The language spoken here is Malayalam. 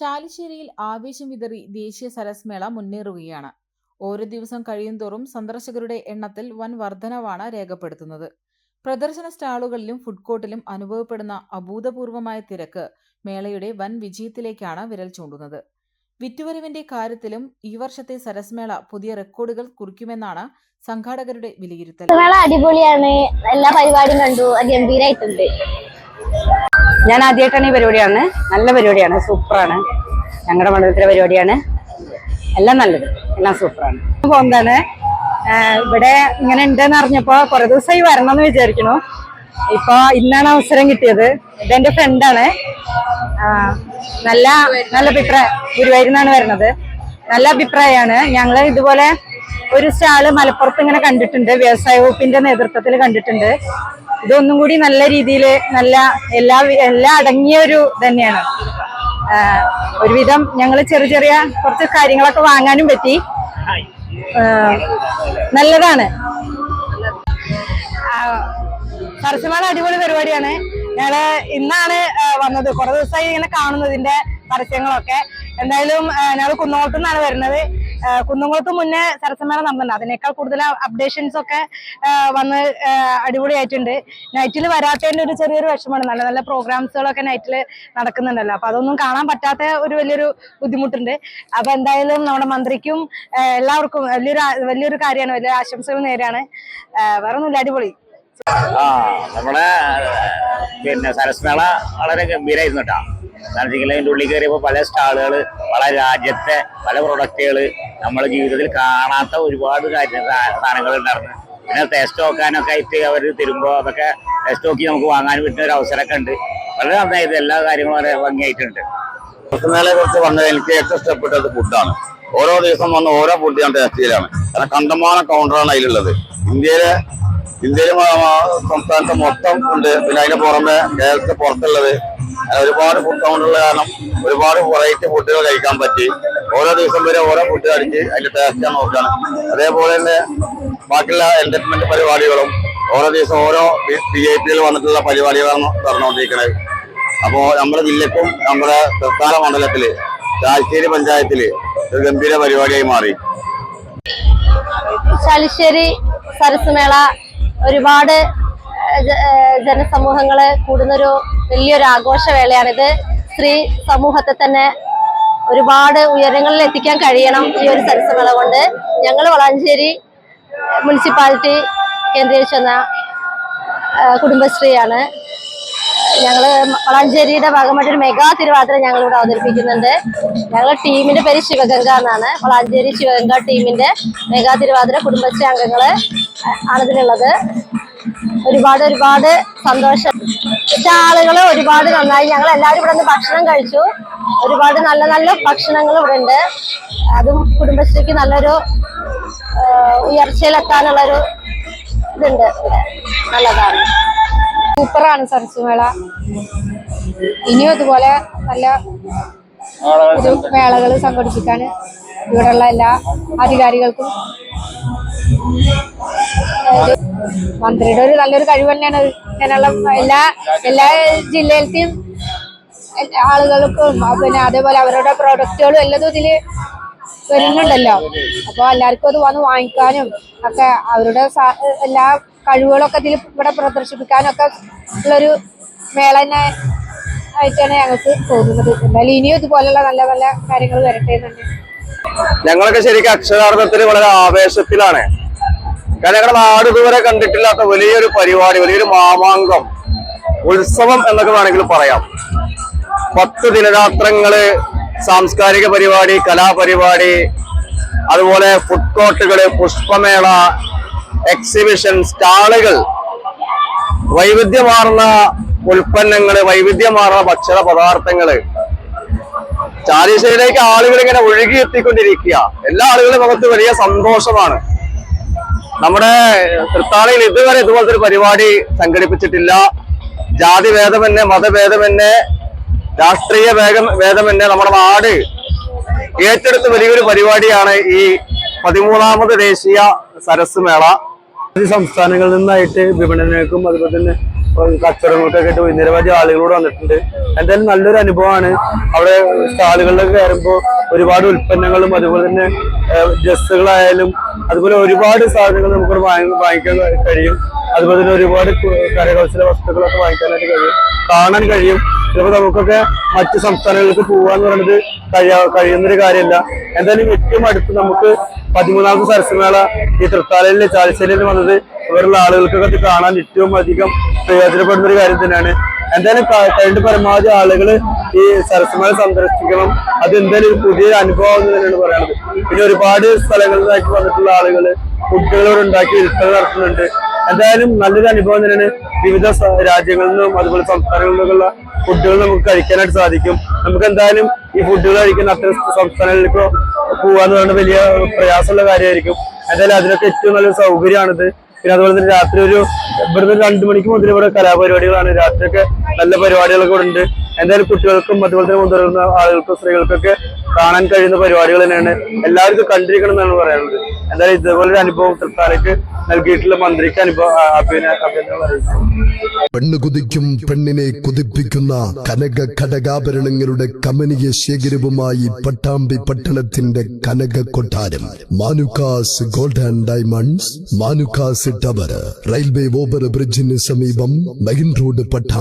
ചാലിശ്ശേരിയിൽ ആവേശം വിതറി ദേശീയ സരസ്മേള മുന്നേറുകയാണ്. ഓരോ ദിവസം കഴിയുന്തോറും സന്ദർശകരുടെ എണ്ണത്തിൽ വൻ വർധനവാണ് രേഖപ്പെടുത്തുന്നത്. പ്രദർശന സ്റ്റാളുകളിലും ഫുഡ് കോർട്ടിലും അനുഭവപ്പെടുന്ന അഭൂതപൂർവമായ തിരക്ക് മേളയുടെ വൻ വിജയത്തിലേക്കാണ് വിരൽ ചൂണ്ടുന്നത്. വിറ്റുവരവിന്റെ കാര്യത്തിലും ഈ വർഷത്തെ സരസ്മേള പുതിയ റെക്കോർഡുകൾ കുറിക്കുമെന്നാണ് സംഘാടകരുടെ വിലയിരുത്തൽ. അടിപൊളിയാണ്. എല്ലാ പരിപാടിയും കണ്ടു. ഗംഭീരായിട്ടുണ്ട്. ഞാൻ ആദ്യമായിട്ടാണ് ഈ പരിപാടിയാണ്. നല്ല പരിപാടിയാണ്. സൂപ്പറാണ്. ഞങ്ങളുടെ മണ്ഡലത്തിലെ പരിപാടിയാണ്. എല്ലാം നല്ലത്. എല്ലാം സൂപ്പറാണ്. പോകുന്നതാണ് ഇവിടെ ഇങ്ങനെ ഉണ്ടെന്ന് അറിഞ്ഞപ്പോ കുറെ ദിവസമായി വരണം എന്ന് വിചാരിക്കണു ഇപ്പൊ ഇന്നാണ് അവസരം കിട്ടിയത്. എന്റെ ഫ്രണ്ടാണ് നല്ല നല്ല അഭിപ്രായം ഗുരുവായൂരിൽ നിന്നാണ് വരുന്നത്. നല്ല അഭിപ്രായമാണ് ഞങ്ങൾ ഇതുപോലെ ഒരു സ്റ്റാൾ മലപ്പുറത്ത് ഇങ്ങനെ കണ്ടിട്ടുണ്ട്. വ്യവസായ വകുപ്പിന്റെ നേതൃത്വത്തിൽ കണ്ടിട്ടുണ്ട്. ഇതൊന്നും കൂടി നല്ല രീതിയിൽ നല്ല എല്ലാ എല്ലാം അടങ്ങിയ ഒരു തന്നെയാണ് ഒരുവിധം ഞങ്ങൾ ചെറിയ ചെറിയ കുറച്ച് കാര്യങ്ങളൊക്കെ വാങ്ങാനും പറ്റി. നല്ലതാണ്. പരസ്യമാണ് അടിപൊളി പരിപാടിയാണ്. ഞങ്ങൾ ഇന്നാണ് വന്നത്. കുറെ ദിവസമായി ഇങ്ങനെ കാണുന്നതിന്റെ പരസ്യങ്ങളൊക്കെ. എന്തായാലും ഞങ്ങൾ കുന്നോട്ടുനിന്നാണ് വരുന്നത്. കുന്നംകുളത്ത് മുന്നേ സരസമേള നടന്നുണ്ട് അതിനേക്കാൾ കൂടുതൽ അപ്ഡേഷൻസ് ഒക്കെ വന്ന് അടിപൊളിയായിട്ടുണ്ട്. നൈറ്റിൽ വരാത്തതിന്റെ ഒരു ചെറിയൊരു വിഷമമാണ്. നല്ല നല്ല പ്രോഗ്രാംസുകളൊക്കെ നൈറ്റിൽ നടക്കുന്നുണ്ടല്ലോ. അപ്പൊ അതൊന്നും കാണാൻ പറ്റാത്ത ഒരു വലിയൊരു ബുദ്ധിമുട്ടുണ്ട്. അപ്പൊ എന്തായാലും നമ്മുടെ മന്ത്രിക്കും എല്ലാവർക്കും വലിയൊരു വലിയൊരു കാര്യമാണ്. വലിയ ആശംസകൾ നേരെയാണ് വേറെ ഒന്നുമില്ല അടിപൊളി. ആ നമ്മുടെ പിന്നെ സരസ്മേള വളരെ ഗംഭീരമായിരുന്നു കേട്ടോ. കാരണം അതിന്റെ ഉള്ളിൽ കയറിയപ്പോൾ പല സ്റ്റാളുകൾ പല രാജ്യത്തെ പല പ്രൊഡക്റ്റുകൾ നമ്മുടെ ജീവിതത്തിൽ കാണാത്ത ഒരുപാട് സാധനങ്ങൾ ഉണ്ടായിരുന്നു. പിന്നെ ടെസ്റ്റ് നോക്കാനൊക്കെ ആയിട്ട് അവർ തരുമ്പോൾ അതൊക്കെ ടെസ്റ്റ് നോക്കി നമുക്ക് വാങ്ങാൻ പറ്റുന്ന ഒരു അവസരമൊക്കെ ഉണ്ട്. വളരെ നന്നായത് എല്ലാ കാര്യങ്ങളും വളരെ ഭംഗിയായിട്ടുണ്ട്. സരസ്മേളയെ കുറിച്ച് വന്നത് എനിക്ക് ഏറ്റവും ഇഷ്ടപ്പെട്ടത് ഫുഡാണ് ഓരോ ദിവസം വന്ന് ഓരോ ഫുഡ് ഞാൻ ടേസ്റ്റ് ചെയ്യലാണ്. കാരണം കണ്ടമാന കൗണ്ടറാണ് അതിലുള്ളത്. ഇന്ത്യയിലെ ഇന്ത്യയിലെ സംസ്ഥാനത്ത് മൊത്തം ഉണ്ട്. പിന്നെ അതിന് പുറമെ കേരളത്തിന് പുറത്തുള്ളത് ഒരുപാട് ഫുഡ് കൗണ്ടുള്ള കാരണം ഒരുപാട് വെറൈറ്റി ഫുഡുകൾ കഴിക്കാൻ പറ്റി. ഓരോ ദിവസം വരെ ഓരോ ഫുഡ് അടിച്ച് അതിന്റെ ടേസ്റ്റ് നോക്കുകയാണ്. അതേപോലെ തന്നെ ബാക്കിയുള്ള എന്റർടൈൻമെന്റ് പരിപാടികളും ഓരോ ദിവസം ഓരോ പി ഐ പിയിൽ വന്നിട്ടുള്ള പരിപാടികളാണ് നടന്നുകൊണ്ടിരിക്കുന്നത്. അപ്പോ നമ്മുടെ ജില്ലക്കും നമ്മുടെ സംസ്ഥാന മണ്ഡലത്തിൽ ചാലശ്ശേരി പഞ്ചായത്തിൽ ഒരു ഗംഭീര പരിപാടിയായി മാറി. ചാലിശ്ശേരി സരസ് മേള ഒരുപാട് ജനസമൂഹങ്ങൾ കൂടുന്നൊരു വലിയൊരു ആഘോഷവേളയാണിത്. സ്ത്രീ സമൂഹത്തെ തന്നെ ഒരുപാട് ഉയരങ്ങളിൽ എത്തിക്കാൻ കഴിയണം ഈ ഒരു സരസമേള കൊണ്ട്. ഞങ്ങൾ വളാഞ്ചേരി മുനിസിപ്പാലിറ്റി കേന്ദ്രീകരിച്ചെന്ന കുടുംബശ്രീയാണ്. ഞങ്ങൾ വളാഞ്ചേരിയുടെ ഭാഗമായിട്ട് ഒരു മെഗാ തിരുവാതിര ഞങ്ങൾ ഇവിടെ അവതരിപ്പിക്കുന്നുണ്ട്. ഞങ്ങളുടെ ടീമിന്റെ പേര് ശിവഗംഗ എന്നാണ്. വളാഞ്ചേരി ശിവഗംഗ ടീമിന്റെ മെഗാ തിരുവാതിര കുടുംബശ്രീ അംഗങ്ങൾ ആണ് ഇതിലുള്ളത് ഒരുപാട് ഒരുപാട് സന്തോഷം. ആളുകൾ ഒരുപാട് നന്നായി. ഞങ്ങൾ എല്ലാവരും ഇവിടെ നിന്ന് ഭക്ഷണം കഴിച്ചു. ഒരുപാട് നല്ല നല്ല ഭക്ഷണങ്ങൾ ഇവിടെ ഉണ്ട് അതും കുടുംബശ്രീക്ക് നല്ലൊരു ഉയർച്ചയിലെത്താനുള്ളൊരു ഇതുണ്ട് നല്ലതാണ്. സൂപ്പറാണ് സരസുമേള ഇനിയും അതുപോലെ നല്ല ഒരു മേളകൾ സംഘടിപ്പിക്കാൻ ഇവിടെയുള്ള എല്ലാ അധികാരികൾക്കും മന്ത്രിയുടെ ഒരു നല്ലൊരു കഴിവ് തന്നെയാണ്. ഇങ്ങനെയുള്ള എല്ലാ എല്ലാ ജില്ലയിലത്തെയും ആളുകൾക്കും പിന്നെ അതേപോലെ അവരുടെ പ്രോഡക്റ്റുകളും എല്ലതും ഇതിൽ വരുന്നുണ്ടല്ലോ. അപ്പോൾ എല്ലാവർക്കും അത് വന്ന് വാങ്ങിക്കാനും ഒക്കെ അവരുടെ എല്ലാ കഴിവുകളൊക്കെ ഇതിൽ ഇവിടെ പ്രദർശിപ്പിക്കാനും ഒക്കെ ഉള്ളൊരു മേള തന്നെ ആയിട്ടാണ് ഞങ്ങൾക്ക് തോന്നുന്നത്. എന്തായാലും ഇനിയും ഇതുപോലുള്ള നല്ല നല്ല കാര്യങ്ങൾ വരട്ടെ തന്നെ ഞങ്ങളൊക്കെ ശരിക്കും അക്ഷരാർത്ഥത്തിൽ വളരെ ആവേശത്തിലാണ്. കാരണം ഞങ്ങളുടെ നാട് ഇതുവരെ കണ്ടിട്ടില്ലാത്ത വലിയൊരു പരിപാടി വലിയൊരു മാമാങ്കം ഉത്സവം എന്നൊക്കെ വേണമെങ്കിൽ പറയാം. പത്ത് ദിനരാത്രങ്ങൾ സാംസ്കാരിക പരിപാടി കലാപരിപാടി അതുപോലെ ഫുഡ് കോർട്ടുകൾ പുഷ്പമേള എക്സിബിഷൻ സ്റ്റാളുകൾ വൈവിധ്യമാർന്ന ഉൽപ്പന്നങ്ങൾ വൈവിധ്യമാർന്ന ഭക്ഷണ പദാർത്ഥങ്ങൾ ചാലീശ്ശേരിയിലേക്ക് ആളുകൾ ഇങ്ങനെ ഒഴുകി എത്തിക്കൊണ്ടിരിക്കുക എല്ലാ ആളുകളും മുഖത്ത് വലിയ സന്തോഷമാണ്. നമ്മുടെ തൃത്താളയിൽ ഇതുവരെ ഇതുപോലത്തെ ഒരു പരിപാടി സംഘടിപ്പിച്ചിട്ടില്ല. ജാതി ഭേദമെന്നെ മതഭേദമന്യേ രാഷ്ട്രീയ വേഗം ഭേദമന്യേ നമ്മുടെ നാട് ഏറ്റെടുത്ത വലിയൊരു പരിപാടിയാണ് ഈ പതിമൂന്നാമത് ദേശീയ സരസ് മേള. സംസ്ഥാനങ്ങളിൽ നിന്നായിട്ട് വിപണനക്കും അതുപോലെ തന്നെ കച്ചവടങ്ങൾക്കൊക്കെ ആയിട്ട് നിരവധി ആളുകളോട് വന്നിട്ടുണ്ട്. എന്തായാലും നല്ലൊരു അനുഭവമാണ്. അവിടെ സ്റ്റാളുകളിലൊക്കെ കയറുമ്പോൾ ഒരുപാട് ഉൽപ്പന്നങ്ങളും അതുപോലെ തന്നെ ഡ്രസ്സുകളായാലും അതുപോലെ ഒരുപാട് സാധനങ്ങൾ നമുക്ക് വാങ്ങി- വാങ്ങിക്കാൻ കഴിയും. അതുപോലെ തന്നെ ഒരുപാട് കരകൗശല വസ്തുക്കളൊക്കെ വാങ്ങിക്കാനായിട്ട് കഴിയും. കാണാൻ കഴിയും. ചിലപ്പോൾ നമുക്കൊക്കെ മറ്റ് സംസ്ഥാനങ്ങൾക്ക് പോകാന്ന് പറയുന്നത് കഴിയാ കഴിയുന്നൊരു കാര്യമല്ല എന്തായാലും ഏറ്റവും അടുത്ത് നമുക്ക് പതിമൂന്നാമത് സരസ്മേള ഈ തൃത്താലയിലെ ചാലശ്ശേരിയിൽ വന്നത് ഇവരുള്ള ആളുകൾക്കൊക്കെ ഇത് കാണാൻ ഏറ്റവും അധികം പ്രയോജനപ്പെടുന്ന ഒരു കാര്യം തന്നെയാണ്. എന്തായാലും കഴിഞ്ഞ പരമാവധി ആളുകൾ ഈ സരസ്മേള സന്ദർശിക്കണം. അത് എന്തായാലും ഒരു പുതിയ അനുഭവം എന്ന് തന്നെയാണ് പറയുന്നത് പിന്നെ ഒരുപാട് സ്ഥലങ്ങളിലായിട്ട് വന്നിട്ടുള്ള ആളുകൾ ഫുഡുകളോട് ഉണ്ടാക്കി വിൽപ്പന നടത്തുന്നുണ്ട്. എന്തായാലും നല്ലൊരു അനുഭവം തന്നെയാണ് വിവിധ രാജ്യങ്ങളിൽ നിന്നും അതുപോലെ സംസ്ഥാനങ്ങളിൽ നിന്നുള്ള ഫുഡുകൾ നമുക്ക് കഴിക്കാനായിട്ട് സാധിക്കും. നമുക്ക് എന്തായാലും ഈ ഫുഡുകൾ കഴിക്കുന്ന അത്തരം സംസ്ഥാനങ്ങളിലേക്കോ പോവാന്ന് പറയുന്നത് വലിയ പ്രയാസമുള്ള കാര്യമായിരിക്കും. എന്തായാലും അതിനൊക്കെ ഏറ്റവും നല്ലൊരു സൗകര്യമാണിത്. പിന്നെ അതുപോലെ തന്നെ രാത്രി ഒരു ഇവിടുന്ന് രണ്ടു മണിക്ക് മുതൽ ഇവിടെ കലാപരിപാടികളാണ്. രാത്രിയൊക്കെ നല്ല പരിപാടികളൊക്കെ ഇവിടെ ഉണ്ട് എന്തായാലും കുട്ടികൾക്കും അതുപോലെ തന്നെ മുതിർന്ന ആളുകൾക്കും സ്ത്രീകൾക്കൊക്കെ കാണാൻ കഴിയുന്ന പരിപാടികൾ തന്നെയാണ്. എല്ലാവർക്കും കണ്ടിരിക്കണം എന്നാണ് പറയുന്നത് എന്തായാലും ഇതേപോലെ ഒരു അനുഭവം തൃത്താലയ്ക്ക് നൽകിയിട്ടുള്ള മന്ത്രിക്ക് അനുഭവം ആ, അഭിന- പെണ്ണ് കുതിക്കും പെണ്ണിനെ കുതിപ്പിക്കുന്ന കനക ഘടകാഭരണങ്ങളുടെ കമനീയ ശേഖരവുമായി പട്ടാമ്പി പട്ടണത്തിന്റെ കനക കൊട്ടാരം. Manukkas gold and diamonds Manukkas tower railway over ബ്രിഡ്ജിന് സമീപം മെയിൻ റോഡ് പട്ടാമ്പി.